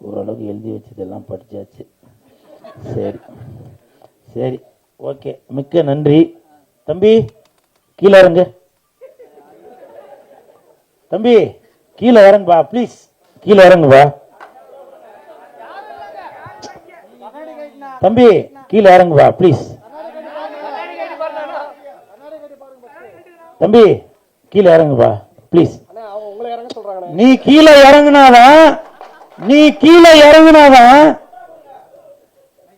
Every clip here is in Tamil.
ஓரளவுக்கு எழுதி வச்சதெல்லாம் படிச்சாச்சு. சரி. சரி. ஓகே. மிக்க நன்றி. தம்பி கீழே இறங்கு. தம்பி கீழே இறங்குப்பா ப்ளீஸ் கீழே இறங்குப்பா தம்பி கீழே இறங்குப்பா ப்ளீஸ் தம்பி கீழே இறங்குப்பா ப்ளீஸ் நீ கீழே இறங்குனாதான் நீ கீழே இறங்குனாதான்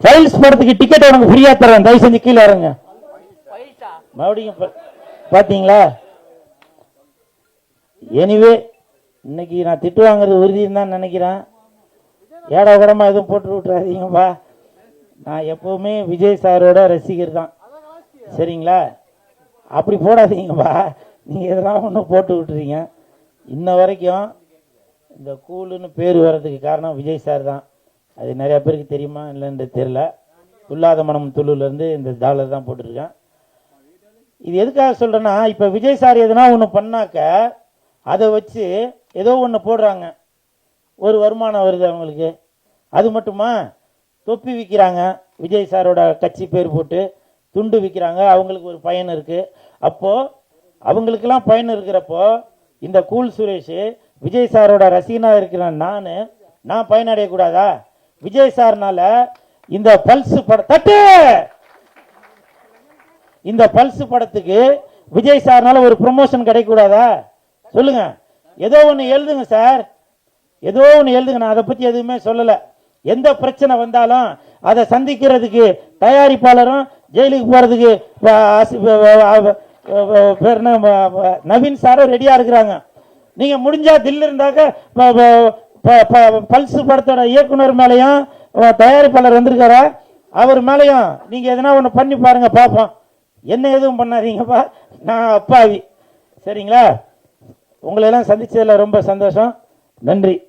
ஃபைல்ஸ் படத்துக்கு டிக்கெட் உனக்கு ஃப்ரீயா தரேன் தயவு செஞ்சு கீழே இறங்க. மறுபடியும் பாத்தீங்களா? எனிவே இன்னைக்கு நான் திட்டு வாங்குறது உறுதின்னு தான் நினைக்கிறேன். ஏடா கூடமா எதுவும் போட்டு விட்டுறாதீங்கப்பா. நான் எப்பவுமே விஜய் சாரோட ரசிகர் தான். சரிங்களா? அப்படி போடாதீங்கப்பா. நீங்கள் எதனா ஒன்று போட்டு விட்டுறீங்க. இன்ன வரைக்கும் இந்த கூலுன்னு பேர் வர்றதுக்கு காரணம் விஜய் சார் தான். அது நிறையா பேருக்கு தெரியுமா இல்லைன்றது தெரில துல்லாத மனம் துள்ளுலேருந்து இந்த டாலர் தான் போட்டிருக்கேன். இது எதுக்காக சொல்கிறேன்னா இப்போ விஜய் சார் எதுனா ஒன்று பண்ணாக்க அதை வச்சு ஏதோ ஒன்று போடுறாங்க. ஒரு வருமானம் வருது அவங்களுக்கு. அது மட்டுமா? தொப்பி விற்கிறாங்க விஜய் சாரோட கட்சி பேர் போட்டு துண்டு விற்கிறாங்க அவங்களுக்கு ஒரு பயன் இருக்குது அப்போது அவங்களுக்கெல்லாம் பயன் இருக்கிறப்போ இந்த கூல் சுரேஷ் விஜய் சாரோட ரசிகனாக இருக்கிற நான். நான் பயனடையக்கூடாதா? விஜய் சார்னால இந்த பல்ஸ் பட தட்டு! இந்த பல்ஸ் படத்துக்கு விஜய் சார்னால ஒரு ப்ரொமோஷன் கிடைக்கக்கூடாதா? சொல்லுங்க. ஏதோ ஒன்று எழுதுங்க சார். ஏதோ ஒன்று எழுதுங்க. நான் அதை பற்றி எதுவுமே சொல்லலை. எந்த பிரச்சனை வந்தாலும் அதை சந்திக்கிறதுக்கு தயாரிப்பாளரும் ஜெயிலுக்கு போகிறதுக்கு நவீன் சாரும் ரெடியாக இருக்கிறாங்க. நீங்கள் முடிஞ்சா தில் இருந்தாக்க ப- ப- ப- ப- பல்ஸ் படத்தோட இயக்குனர் மேலேயும் தயாரிப்பாளர் வந்திருக்காரா? அவர் மேலேயும் நீங்கள் எதனா ஒன்று பண்ணி பாருங்க பார்ப்போம் என்ன எதுவும் பண்ணாதீங்கப்பா. நான் அப்பாவி. சரிங்களா? உங்களை எல்லாம் சந்திச்சதுல ரொம்ப சந்தோஷம். நன்றி.